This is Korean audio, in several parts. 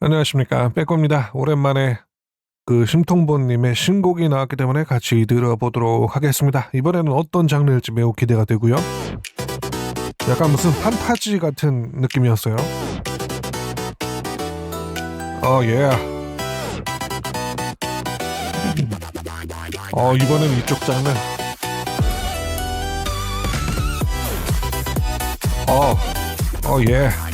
안녕하십니까 빼꼼입니다. 오랜만에 그 심통보님의 신곡이 나왔기 때문에 같이 들어보도록 하겠습니다. 이번에는 어떤 장르일지 매우 기대가 되고요. 약간 무슨 판타지 같은 느낌이었어요. 어 예. 어 이번엔 이쪽 장르. 어, 어 예.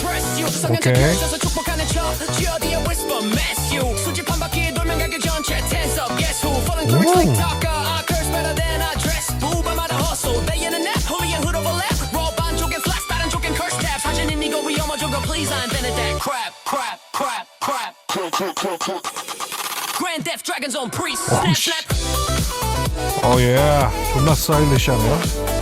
press you 성현자 오케이. 켜져서 축복하는 척 G.O.D에 whisper mess you 수집 한 바퀴 돌면 가게 전체 tense up guess who falling curse like talker I curse better than I dress 부밤마다 hustle they in the net holy and hood overlap raw 반쪽엔 flash 다른 쪽엔 curse tab 사진은 이거 위험한 저거 please I invented that crap crap crap crap Grand Theft Dragon's on priest snap 씨. snap 어 예. 존나 스타일리시하네요.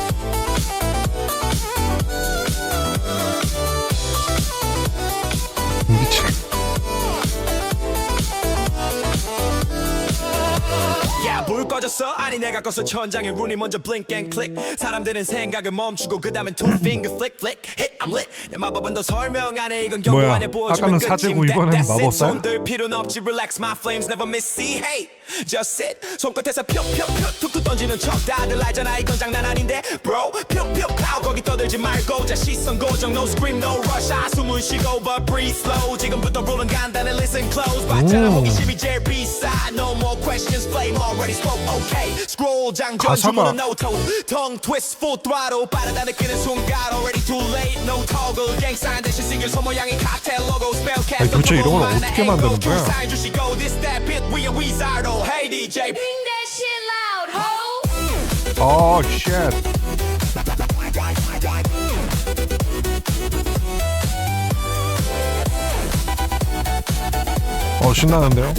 꺼졌어? 아니 내가 꺼서 천장에 run이 먼저 blink and click. 사람들은 생각을 멈추고 그 다음엔 two finger flick flick. Hit I'm lit. 내 마법은 더 설명 안해 이건 경고 뭐야, 안에 보여주면 아까는 사제고 끝임. That- that's it. 마법사야? 손들 필요는 없지. Relax my flames never miss. See hey just sit. 손끝에서 펴펴펴. 툭툭 던지는 척. 다들 알잖아. 이건 장난 아닌데. Bro 떠 들지 말고 자 시선 고정 no scream no rush 아 숨은 쉬고 but breathe slow 지금부터 룰은 간단해 listen close 봤잖아 오. 호기심이 제일 비싸 no more questions flame already spoke okay scroll 장전 주문은 auto tongue twist full throttle 빠르다 느끼는 순간 already too late no toggle 갱사인 대신 싱글 소모양인 칵테일 로고 spell cast 아니, 도대체 이런 걸 어떻게 만드는 거야? 사인 주시고 this that bit we a wizardo hey DJ Bring that shit loud, ho. 어 쉣. 어 신나는데요?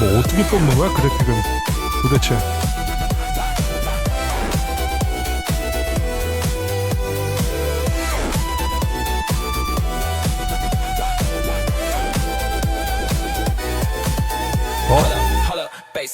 뭐 어떻게 뽑는 거야 그래픽은 도대체?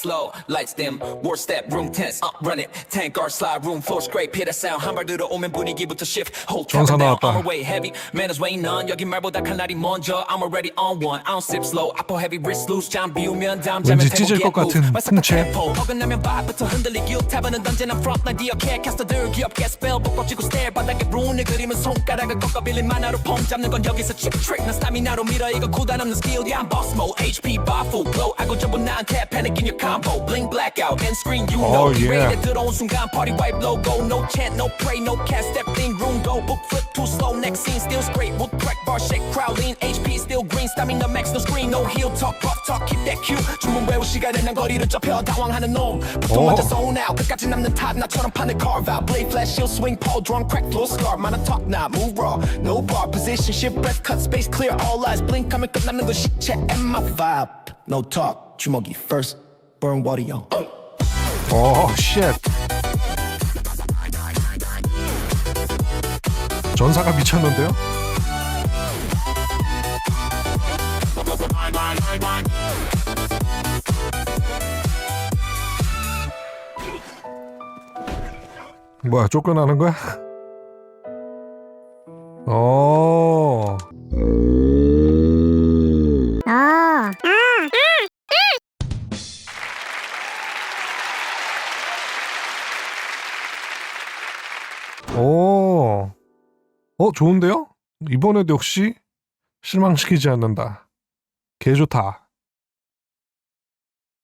up, bass low, lights dim, war step, room tense, up, run it, tank car slide, room floor scrape, hit a sound, 한발 들어오면 분위기부터 shift, hold 전사 travel down, 나왔다. armor way heavy, manners weighing on, 여기 말보다 칼날이 먼저, I'm already on one, I don't sip slow, I pull heavy wrist loose, 잠 비우면 다음 잠에 왠지 찢을 것 같은 풍채. 어긋나면 발부터 흔들리기 탑은 언제나 frontline 기억해, 캐스터들 귀엽게 spell, 복 뻗치고 stare, 바닥에 룬을 그리면 손가락을 꺾어 빌린 만화로 폼 잡는 건 여기서 trick trick, 난 스타미나로 밀어 이거 고단 없는 스킬, yeah I'm boss mode, HP bar full glow, 알고 전부 나한테 panic blackout, end screen you know, Oh, yeah. ready 들어온 순간 party wipe logo no chant no pray no cast step thing room go book flip too slow next scene still straight wood crack bar shake crowd lean HP still green stamina max no screen no heel talk rough talk keep that cue 주문 외울 시간에 난 거리를 좁혀 당황하는 놈 보통 오. 먼저 zone out 끝까지 남는 탑 나처럼 판을 carve out blade flash shield swing pole drum crack floor scar 많아 talk now move raw no bar position shift breath cut space clear all eyes blink 하면 끝남는 건 시체 and my vibe no talk 주먹이 first Burn water young 어, 쉣. 전사가 미쳤는데요? 뭐야, 쫓겨나는 거야? 어. 어, 좋은데요? 이번에도 역시 실망시키지 않는다. 개 좋다.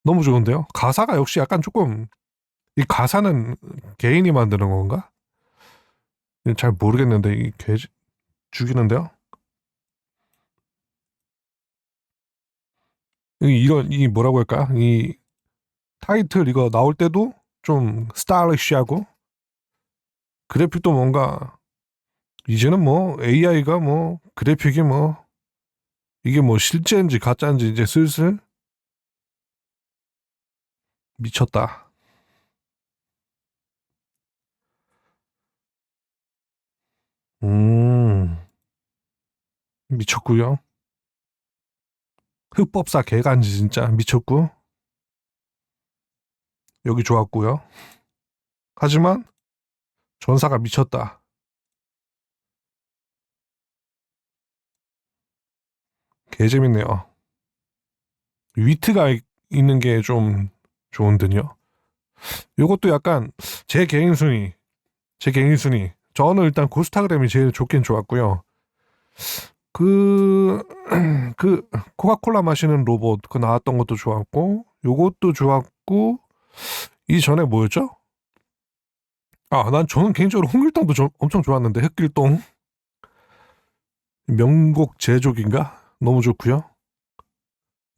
너무 좋은데요? 가사가 역시 약간 조금 이 가사는 개인이 만드는 건가? 잘 모르겠는데 이개 죽이는데요? 이- 이런 이 뭐라고 할까? 이 타이틀 이거 나올 때도 좀 스타일리시하고 그래픽도 뭔가 이제는 뭐 AI가 뭐 그래픽이 뭐 이게 뭐 실제인지 가짜인지 이제 슬슬 미쳤다. 음 미쳤고요. 흑법사 개간지 진짜 미쳤고 여기 좋았고요. 하지만 전사가 미쳤다. 개 재밌네요. 위트가 이- 있는 게 좀 좋은 듯요. 요것도 약간 제 개인 순위, 제 개인 순위. 저는 일단 고스타그램이 제일 좋긴 좋았고요. 그, 그, 코카콜라 마시는 로봇, 그 나왔던 것도 좋았고, 요것도 좋았고, 이 전에 뭐였죠? 아, 난 저는 개인적으로 홍길동도 좀 엄청 좋았는데, 흑길동. 명곡 제족인가? 너무 좋고요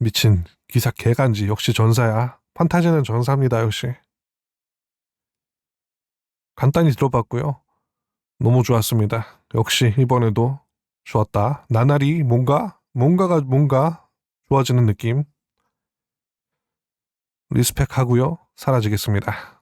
미친, 기사 개간지. 역시 전사야. 판타지는 전사입니다, 역시. 간단히 들어봤고요. 너무 좋았습니다. 역시 이번에도 좋았다. 나날이 뭔가 뭔가가 뭔가 좋아지는 느낌. 리스펙하고요. 사라지겠습니다.